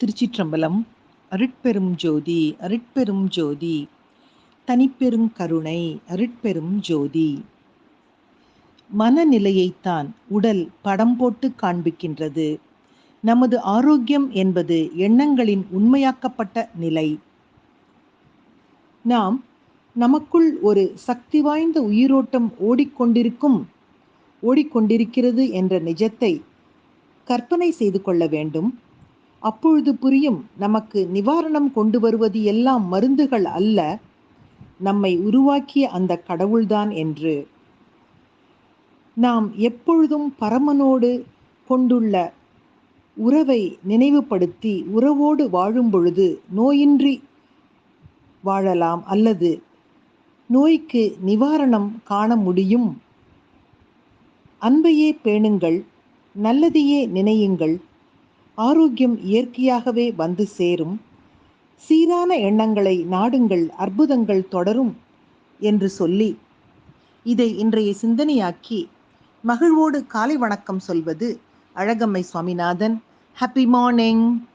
திருச்சிற்றம்பலம் அருட்பெரும் ஜோதி அருட்பெரும் ஜோதி தனிப்பெரும் கருணை அருட்பெரும் ஜோதி. மனநிலையைத்தான் உடல் படம் போட்டு காண்பிக்கின்றது. நமது ஆரோக்கியம் என்பது எண்ணங்களின் உண்மையாக்கப்பட்ட நிலை. நாம் நமக்குள் ஒரு சக்தி வாய்ந்த உயிரோட்டம் ஓடிக்கொண்டிருக்கும் ஓடிக்கொண்டிருக்கிறது என்ற நிஜத்தை கற்பனை செய்து கொள்ள வேண்டும். அப்பொழுது புரியும் நமக்கு நிவாரணம் கொண்டு வருவது எல்லாம் மருந்துகள் அல்ல. நம்மை உருவாக்கிய அந்த கடவுள்தான் என்று. நாம் எப்பொழுதும் பரமனோடு கொண்டுள்ள உறவை நினைவுபடுத்தி உறவோடு வாழும் பொழுது நோயின்றி வாழலாம் அல்லது நோய்க்கு நிவாரணம் காண முடியும். அன்பையே பேணுங்கள் நல்லதையே நினையுங்கள் ஆரோக்கியம் இயற்கையாகவே வந்து சேரும். சீரான எண்ணங்களை நாடுங்கள் அற்புதங்கள் தொடரும் என்று சொல்லி இதை இன்றைய சிந்தனையாக்கி மகிழ்வோடு காலை வணக்கம் சொல்வது அழகம்மை சுவாமிநாதன். Happy morning